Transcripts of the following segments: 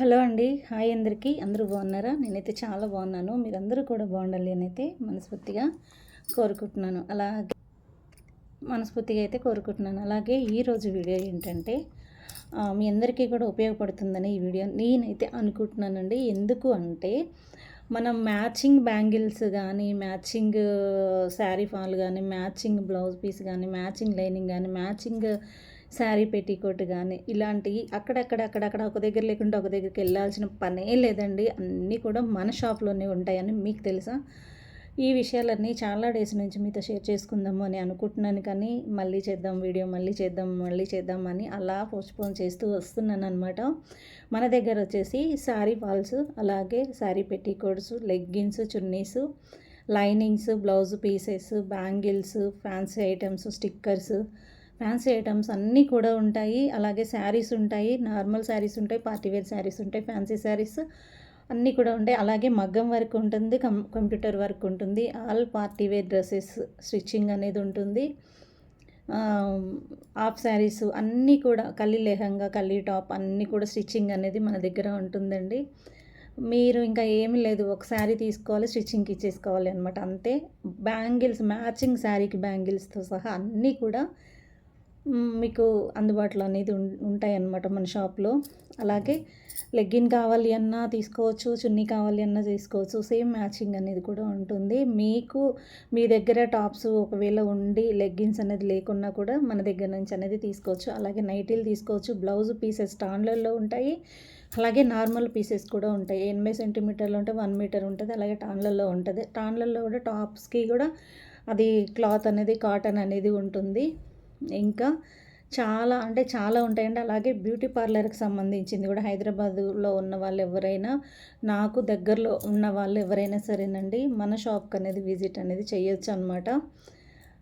Hello అండి. Hi అందరికీ. అందరూ బాగున్నారా? నేనైతే చాలా బాగున్నాను. మీరందరూ కూడా బాగుండాలి అని అయితే మనస్ఫూర్తిగా కోరుకుంటున్నాను. అలాగే మనస్ఫూర్తిగా అయితే కోరుకుంటున్నాను. అలాగే ఈరోజు వీడియో ఏంటంటే మీ అందరికీ కూడా ఉపయోగపడుతుందని ఈ వీడియో నేనైతే అనుకుంటున్నానండి. ఎందుకు అంటే మనం మ్యాచింగ్ బ్యాంగిల్స్ కానీ మ్యాచింగ్ శారీ ఫాల్ కానీ మ్యాచింగ్ బ్లౌజ్ పీస్ కానీ మ్యాచింగ్ లైనింగ్ కానీ మ్యాచింగ్ శారీ పెట్టికోట్ కానీ ఇలాంటివి అక్కడక్కడ అక్కడక్కడ ఒక దగ్గర లేకుండా ఒక దగ్గరికి వెళ్ళాల్సిన పనే లేదండి. అన్నీ కూడా మన షాప్లోనే ఉంటాయని మీకు తెలుసా? ఈ విషయాలన్నీ చాలా డేస్ నుంచి మీతో షేర్ చేసుకుందాము అని అనుకుంటున్నాను కానీ మళ్ళీ చేద్దాం వీడియో మళ్ళీ చేద్దాం మళ్ళీ చేద్దాం అని అలా పోస్ట్పోన్ చేస్తూ వస్తున్నాను అనమాట మన దగ్గర వచ్చేసి శారీ ఫాల్స్ అలాగే saree petticoats leggings chunnis linings blouse pieces bangles fancy items stickers fancy items అన్నీ కూడా ఉంటాయి. అలాగే శారీస్ ఉంటాయి. నార్మల్ శారీస్ ఉంటాయి పార్టీవేర్ శారీస్ ఉంటాయి ఫ్యాన్సీ శారీస్ అన్నీ కూడా ఉంటాయి. అలాగే మగ్గం వర్క్ ఉంటుంది కం కంప్యూటర్ వర్క్ ఉంటుంది. All party wear dresses stitching అనేది ఉంటుంది. ఆఫ్ శారీస్ అన్నీ కూడా కల్లి లెహంగా కల్లి టాప్ అన్నీ కూడా స్టిచ్చింగ్ అనేది మన దగ్గర ఉంటుందండి. మీరు ఇంకా ఏమి లేదు ఒక శారీ తీసుకోవాలి స్టిచ్చింగ్కి ఇచ్చేసుకోవాలి అనమాట అంతే. బ్యాంగిల్స్ మ్యాచింగ్ శారీకి బ్యాంగిల్స్తో సహా అన్నీ కూడా మీకు అందుబాటులో అనేది ఉంటాయి అన్నమాట మన షాప్లో. అలాగే లెగ్గిన్ కావాలి అన్నా తీసుకోవచ్చు చున్నీ కావాలి అన్నా తీసుకోవచ్చు సేమ్ మ్యాచింగ్ అనేది కూడా ఉంటుంది. మీకు మీ దగ్గర టాప్స్ ఒకవేళ ఉండి లెగ్గిన్స్ అనేది లేకున్నా కూడా మన దగ్గర నుంచి అనేది తీసుకోవచ్చు. అలాగే నైటీలు తీసుకోవచ్చు బ్లౌజ్ పీసెస్ టాన్లలో ఉంటాయి. అలాగే నార్మల్ పీసెస్ కూడా ఉంటాయి. ఎనభై సెంటీమీటర్లు ఉంటే వన్ మీటర్ ఉంటుంది అలాగే టాన్లలో ఉంటుంది. టాన్లలో కూడా టాప్స్కి కూడా అది క్లాత్ అనేది కాటన్ అనేది ఉంటుంది. ఇంకా చాలా అంటే చాలా ఉంటాయండి. అలాగే బ్యూటీ పార్లర్కి సంబంధించింది కూడా హైదరాబాదులో ఉన్న వాళ్ళు ఎవరైనా నాకు దగ్గరలో ఉన్న వాళ్ళు ఎవరైనా సరేనండి మన షాప్కి అనేది విజిట్ అనేది చేయొచ్చు అనమాట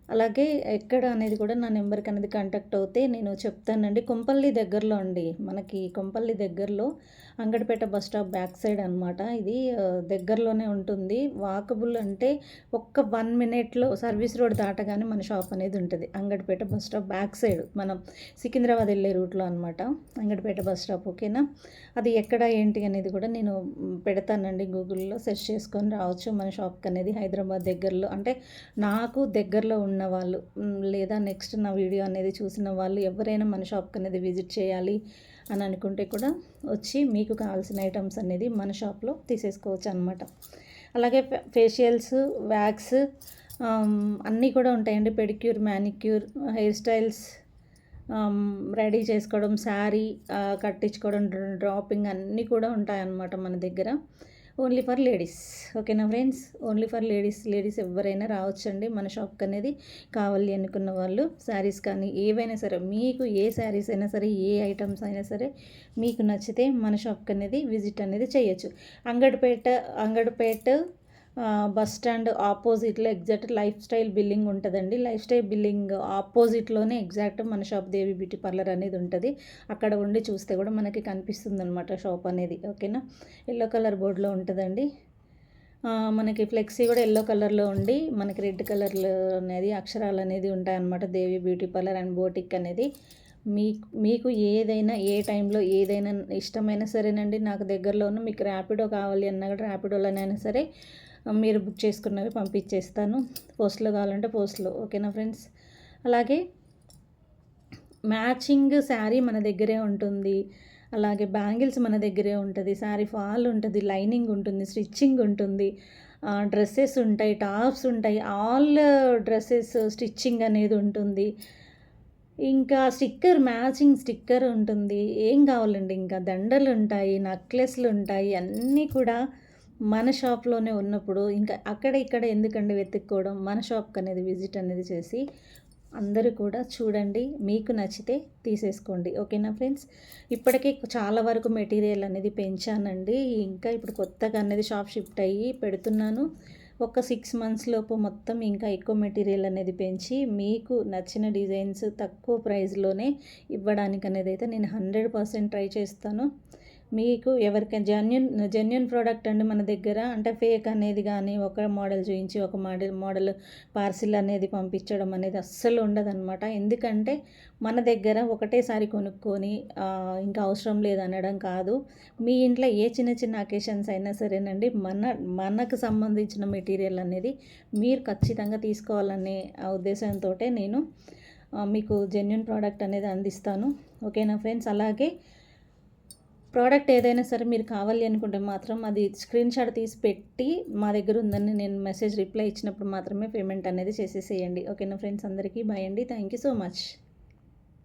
అలాగే ఎక్కడ అనేది కూడా నా నెంబర్కి అనేది కాంటాక్ట్ అవుతే నేను చెప్తానండి. కొంపల్లి దగ్గరలో అండి మనకి కొంపల్లి దగ్గరలో Angadipet bus stop back side అనమాట ఇది దగ్గరలోనే ఉంటుంది. వాకబుల్ అంటే ఒక్క వన్ మినిట్లో సర్వీస్ రోడ్ దాటగానే మన షాప్ అనేది ఉంటుంది. Angadipet bus stop back side మనం సికింద్రాబాద్ వెళ్ళే రూట్లో అనమాట అంగడిపేట బస్ స్టాప్ ఓకేనా? అది ఎక్కడ ఏంటి అనేది కూడా నేను పెడతానండి గూగుల్లో సెర్చ్ చేసుకొని రావచ్చు మన షాప్కి అనేది హైదరాబాద్ దగ్గరలో. అంటే నాకు దగ్గరలో ఉన్న వాళ్ళు లేదా నెక్స్ట్ నా వీడియో అనేది చూసిన వాళ్ళు ఎవరైనా మన షాప్కి అనేది విజిట్ చేయాలి అని అనుకుంటే కూడా వచ్చి మీకు కావాల్సిన ఐటమ్స్ అనేది మన షాప్లో తీసేసుకోవచ్చు అనమాట అలాగే ఫేషియల్స్ వ్యాక్స్ um, అన్నీ కూడా ఉంటాయండి. Pedicure manicure hair styles ready చేసుకోవడం శారీ uh, కట్టించుకోవడం డ్రాపింగ్ అన్నీ కూడా ఉంటాయన్నమాట మన దగ్గర. Only for ladies. ఓకేనా friends? Only for ladies ladies ఎవరైనా రావచ్చండి మన షాప్కి అనేది. కావాలి అనుకున్న వాళ్ళు శారీస్ కానీ ఏవైనా సరే మీకు ఏ శారీస్ అయినా సరే ఏ ఐటమ్స్ అయినా సరే మీకు నచ్చితే మన షాప్కి అనేది విజిట్ అనేది చేయొచ్చు. అంగడిపేట అంగడిపేట బస్ స్టాండ్ ఆపోజిట్లో ఎగ్జాక్ట్ లైఫ్ స్టైల్ బిల్డింగ్ ఉంటుందండి. లైఫ్ స్టైల్ బిల్డింగ్ ఆపోజిట్లోనే ఎగ్జాక్ట్ మన షాప్ దేవి బ్యూటీ పార్లర్ అనేది ఉంటుంది. అక్కడ ఉండి చూస్తే కూడా మనకి కనిపిస్తుంది అనమాట షాప్ అనేది ఓకేనా? ఎల్లో కలర్ బోర్డులో ఉంటుందండి. మనకి ఫ్లెక్సీ కూడా ఎల్లో కలర్లో ఉండి మనకి రెడ్ కలర్లో అనేది అక్షరాలు అనేది ఉంటాయన్నమాట Devi beauty parlour and boutique అనేది. మీకు మీకు ఏదైనా ఏ టైంలో ఏదైనా ఇష్టమైనా సరేనండి. నాకు దగ్గరలో ఉన్న మీకు ర్యాపిడో కావాలి అన్నా కూడా ర్యాపిడోలోనైనా సరే మీరు బుక్ చేసుకున్నవి పంపించేస్తాను. పోస్ట్లో కావాలంటే పోస్ట్లో. ఓకేనా ఫ్రెండ్స్? అలాగే మ్యాచింగ్ శారీ మన దగ్గరే ఉంటుంది. అలాగే బ్యాంగిల్స్ మన దగ్గరే ఉంటుంది. శారీ ఫాల్ ఉంటుంది లైనింగ్ ఉంటుంది స్టిచ్చింగ్ ఉంటుంది. డ్రెస్సెస్ ఉంటాయి టాప్స్ ఉంటాయి. ఆల్ డ్రెస్సెస్ స్టిచ్చింగ్ అనేది ఉంటుంది. ఇంకా స్టిక్కర్ మ్యాచింగ్ స్టిక్కర్ ఉంటుంది. ఏం కావాలండి? ఇంకా దండలు ఉంటాయి నెక్లెస్లు ఉంటాయి అన్నీ కూడా మన షాప్లోనే ఉన్నప్పుడు ఇంకా అక్కడ ఇక్కడ ఎందుకండి వెతుక్కోవడం? మన షాప్కి అనేది విజిట్ అనేది చేసి అందరూ కూడా చూడండి మీకు నచ్చితే తీసేసుకోండి. ఓకేనా ఫ్రెండ్స్? ఇప్పటికే చాలా వరకు మెటీరియల్ అనేది పెంచానండి. ఇంకా ఇప్పుడు కొత్తగా అనేది షాప్ షిఫ్ట్ అయ్యి పెడుతున్నాను. ఒక సిక్స్ మంత్స్ లోపు మొత్తం ఇంకా ఎక్కువ మెటీరియల్ అనేది పెంచి మీకు నచ్చిన డిజైన్స్ తక్కువ ప్రైస్లోనే ఇవ్వడానికి అనేది అయితే నేను హండ్రెడ్ పర్సెంట్ ట్రై చేస్తాను. మీకు ఎవరికైనా జెన్యున్ జెన్యున్ ప్రోడక్ట్ అండి మన దగ్గర అంటే ఫేక్ అనేది కానీ ఒక మోడల్ చూపించి ఒక మోడల్ మోడల్ పార్సిల్ అనేది పంపించడం అనేది అస్సలు ఉండదన్నమాట. ఎందుకంటే మన దగ్గర ఒకటేసారి కొనుక్కొని ఇంకా అవసరం లేదు అనడం కాదు. మీ ఇంట్లో ఏ చిన్న చిన్న అకేషన్స్ అయినా సరేనండి మన మనకు సంబంధించిన మెటీరియల్ అనేది మీరు ఖచ్చితంగా తీసుకోవాలనే ఉద్దేశంతో నేను మీకు జెన్యున్ ప్రోడక్ట్ అనేది అందిస్తాను. ఓకేనా ఫ్రెండ్స్ అలాగే ప్రోడక్ట్ ఏదైనా సరే మీరు కావాలి అనుకుంటే మాత్రం అది స్క్రీన్ షాట్ తీసి పెట్టి మా దగ్గర ఉందని నేను మెసేజ్ రిప్లై ఇచ్చినప్పుడు మాత్రమే పేమెంట్ అనేది చేసేసేయండి. ఓకేనా ఫ్రెండ్స్? అందరికీ బాయ్ అండి. Thank you so much.